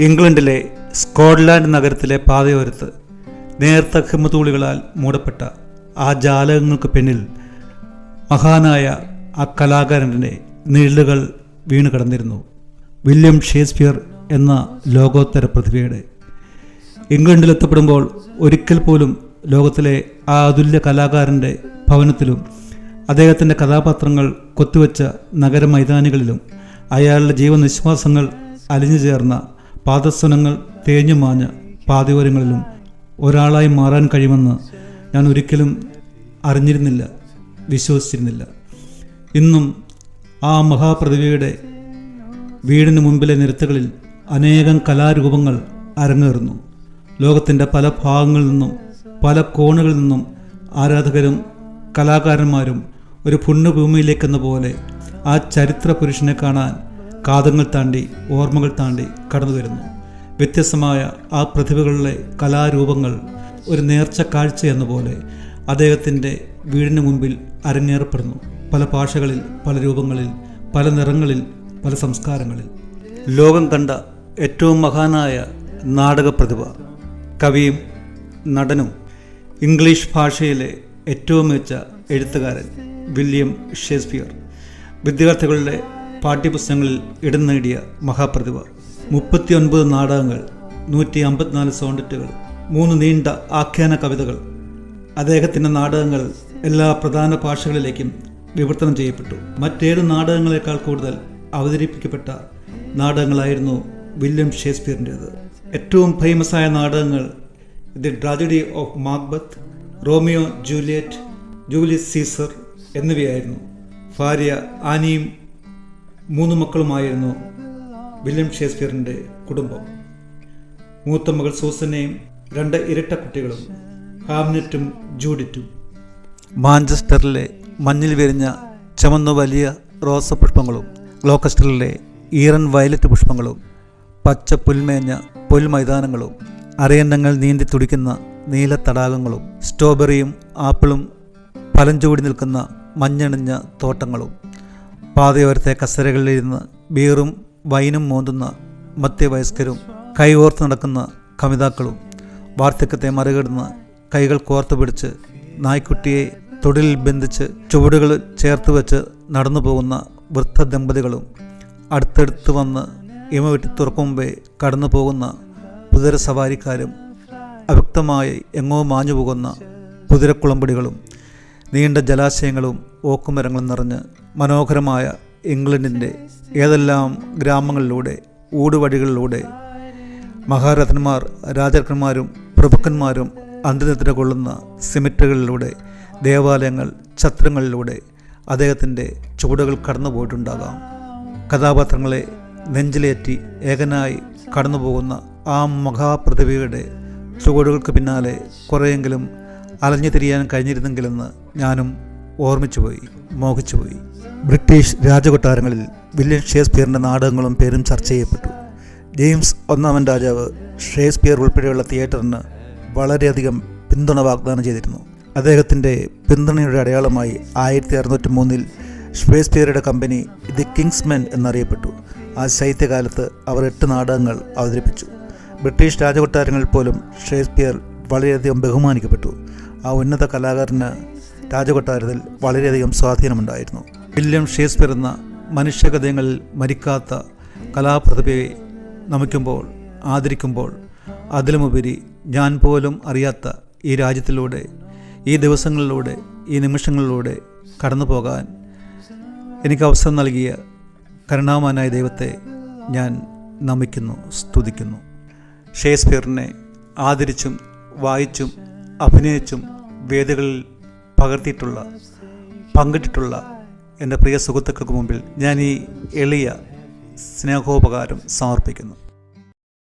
ഇംഗ്ലണ്ടിലെ സ്കോട്ട്ലാൻഡ് നഗരത്തിലെ പാതയോരത്ത് നേർത്ത ഹിമതൂളികളാൽ മൂടപ്പെട്ട ആ ജാലകങ്ങൾക്ക് പിന്നിൽ മഹാനായ ആ കലാകാരന്റെ നിഴലുകൾ വീണു കടന്നിരുന്നു. വില്യം ഷേക്സ്പിയർ എന്ന ലോകോത്തര പ്രതിഭയുടെ. ഇംഗ്ലണ്ടിലെത്തപ്പെടുമ്പോൾ ഒരിക്കൽ പോലും ലോകത്തിലെ ആ അതുല്യ കലാകാരന്റെ ഭവനത്തിലും അദ്ദേഹത്തിന്റെ കഥാപാത്രങ്ങൾ കൊത്തുവച്ച നഗരമൈതാനികളിലും അയാളുടെ ജീവനിശ്വാസങ്ങൾ അലിഞ്ഞു ചേർന്ന പാദസ്വനങ്ങൾ തേഞ്ഞു മാഞ്ഞ പാതയോരങ്ങളിലും ഒരാളായി മാറാൻ കഴിയുമെന്ന് ഞാൻ ഒരിക്കലും അറിഞ്ഞിരുന്നില്ല വിശ്വസിച്ചിരുന്നില്ല. ഇന്നും ആ മഹാപ്രതിഭയുടെ വീടിന് മുമ്പിലെ നിരത്തുകളിൽ അനേകം കലാരൂപങ്ങൾ അരങ്ങേറുന്നു. ലോകത്തിന്റെ പല ഭാഗങ്ങളിൽ നിന്നും പല കോണുകളിൽ നിന്നും ആരാധകരും കലാകാരന്മാരും ഒരു പുണ്യഭൂമിയിലേക്കെന്ന പോലെ ആ ചരിത്ര പുരുഷനെ കാണാൻ കാതങ്ങൾ താണ്ടി ഓർമ്മകൾ താണ്ടി കടന്നു വരുന്നു. വ്യത്യസ്തമായ ആ പ്രതിഭകളിലെ കലാരൂപങ്ങൾ ഒരു നേർച്ച കാഴ്ച എന്ന പോലെ അദ്ദേഹത്തിന്റെ വീടിന് മുമ്പിൽ അരങ്ങേറപ്പെടുന്നു. പല ഭാഷകളിൽ പല രൂപങ്ങളിൽ പല നിറങ്ങളിൽ പല സംസ്കാരങ്ങളിൽ. ലോകം കണ്ട ഏറ്റവും മഹാനായ നാടക പ്രതിഭ കവിയും നടനും ഇംഗ്ലീഷ് ഭാഷയിലെ ഏറ്റവും മികച്ച എഴുത്തുകാരൻ വില്യം ഷേക്സ്പിയർ. വിദ്യാർത്ഥികളുടെ പാഠ്യപുസ്തകങ്ങളിൽ ഇടം നേടിയ മഹാപ്രതിഭ. മുപ്പത്തിയൊൻപത് നാടകങ്ങൾ നൂറ്റി അമ്പത്തിനാല് സോണ്ടറ്റുകൾ മൂന്ന് നീണ്ട ആഖ്യാന കവിതകൾ. അദ്ദേഹത്തിന്റെ നാടകങ്ങൾ എല്ലാ പ്രധാന ഭാഷകളിലേക്കും വിവർത്തനം ചെയ്യപ്പെട്ടു. മറ്റേത് നാടകങ്ങളെക്കാൾ കൂടുതൽ അവതരിപ്പിക്കപ്പെട്ട നാടകങ്ങളായിരുന്നു വില്യം ഷേക്സ്പിയറിന്റേത്. ഏറ്റവും ഫേമസായ നാടകങ്ങൾ the tragedy of Macbeth Romeo Juliet Julius Caesar എന്നിവയായിരുന്നു. ഭാര്യ ആനിയും മൂന്ന് മക്കളുമായിരുന്നു വില്യം ഷേക്സ്പിയറിന്റെ കുടുംബം. മൂത്ത മകൾ സൂസനെയും രണ്ട് ഇരട്ട കുട്ടികളും ഹാംനെറ്റും ജൂഡിറ്റും. മാഞ്ചസ്റ്ററിലെ മഞ്ഞിൽ വിരിഞ്ഞ ചമന്ന വലിയ റോസ പുഷ്പങ്ങളും ഗ്ലോക്കസ്റ്ററിലെ ഈറൻ വയലറ്റ് പുഷ്പങ്ങളും പച്ച പുൽമേഞ്ഞ പുൽമൈതാനങ്ങളും അരയന്നങ്ങൾ നീന്തി തുടിക്കുന്ന നീല തടാകങ്ങളും സ്ട്രോബെറിയും ആപ്പിളും ഫലം ചൂടി നിൽക്കുന്ന മഞ്ഞണിഞ്ഞ തോട്ടങ്ങളും. പാതയോരത്തെ കസരകളിലിരുന്ന് ബീറും വൈനും മോന്തുന്ന മധ്യവയസ്കരും കൈകോർത്ത് നടക്കുന്ന കവിതാക്കളും വാർദ്ധക്യത്തെ മറികടന്ന് കൈകൾ കോർത്തു പിടിച്ച് നായ്ക്കുട്ടിയെ തൊടിലിൽ ബന്ധിച്ച് ചുവടുകൾ ചേർത്ത് വെച്ച് നടന്നു പോകുന്ന വൃദ്ധ ദമ്പതികളും അടുത്തടുത്ത് വന്ന് ഇമ വെട്ടി തുറക്കും മുമ്പേ കടന്നു പോകുന്ന കുതിര സവാരിക്കാരും അവ്യക്തമായി എങ്ങോ മാഞ്ഞു പോകുന്ന കുതിരക്കുളമ്പടികളും നീണ്ട ജലാശയങ്ങളും ഓക്കുമരങ്ങളും നിറഞ്ഞ് മനോഹരമായ ഇംഗ്ലണ്ടിന്റെ ഏതെല്ലാം ഗ്രാമങ്ങളിലൂടെ ഊടുവഴികളിലൂടെ മഹാരഥന്മാർ രാജാക്കന്മാരും പ്രഭുക്കന്മാരും അന്ത്യനിദ്ര കൊള്ളുന്ന സിമിറ്റുകളിലൂടെ ദേവാലയങ്ങൾ ഛത്രങ്ങളിലൂടെ അദ്ദേഹത്തിന്റെ ചുവടുകൾ കടന്നുപോയിട്ടുണ്ടാകാം. കഥാപാത്രങ്ങളെ നെഞ്ചിലേറ്റി ഏകനായി കടന്നുപോകുന്ന ആ മഹാപ്രതിഭയുടെ ചുവടുകൾക്ക് പിന്നാലെ കുറേയെങ്കിലും അലഞ്ഞു തിരിയാൻ കഴിഞ്ഞിരുന്നെങ്കിലെന്ന് ഞാനും ഓർമ്മിച്ചുപോയി മോഹിച്ചുപോയി ബ്രിട്ടീഷ് രാജകൊട്ടാരങ്ങളിൽ വില്യം ഷേക്സ്പിയറിന്റെ നാടകങ്ങളും പേരും ചർച്ച ചെയ്യപ്പെട്ടു. ജെയിംസ് ഒന്നാമൻ രാജാവ് ഷേക്സ്പിയർ ഉൾപ്പെടെയുള്ള തിയേറ്ററിന് വളരെയധികം പിന്തുണ വാഗ്ദാനം ചെയ്തിരുന്നു. അദ്ദേഹത്തിന്റെ പിന്തുണയുടെ അടയാളമായി ആയിരത്തി അറുന്നൂറ്റി മൂന്നിൽ ഷേക്സ്പിയറുടെ കമ്പനി ദി കിങ്സ്മെൻ എന്നറിയപ്പെട്ടു. ആ ശൈത്യകാലത്ത് അവർ എട്ട് നാടകങ്ങൾ അവതരിപ്പിച്ചു. ബ്രിട്ടീഷ് രാജകൊട്ടാരങ്ങളിൽ പോലും ഷേക്സ്പിയർ വളരെയധികം ബഹുമാനിക്കപ്പെട്ടു. ആ ഉന്നത കലാകാരന് രാജകൊട്ടാരത്തിൽ വളരെയധികം സ്വാധീനമുണ്ടായിരുന്നു. വില്യം ഷേക്സ്പിയർ എന്ന മനുഷ്യകഥയങ്ങളിൽ മരിക്കാത്ത കലാപ്രതിഭയെ നമിക്കുമ്പോൾ ആദരിക്കുമ്പോൾ അതിലുമുപരി ഞാൻ പോലും അറിയാത്ത ഈ രാജ്യത്തിലൂടെ ഈ ദിവസങ്ങളിലൂടെ ഈ നിമിഷങ്ങളിലൂടെ കടന്നു പോകാൻ എനിക്ക് അവസരം നൽകിയ കരുണാമാനായ ദൈവത്തെ ഞാൻ നമിക്കുന്നു സ്തുതിക്കുന്നു. ഷേക്സ്പിയറിനെ ആദരിച്ചും വായിച്ചും അഭിനയിച്ചും വേദികളിൽ പകർത്തിയിട്ടുള്ള പങ്കിട്ടിട്ടുള്ള എന്റെ പ്രിയ സുഹൃത്തുക്കൾക്ക് മുമ്പിൽ ഞാൻ ഈ എളിയ സ്നേഹോപകാരം സമർപ്പിക്കുന്നു.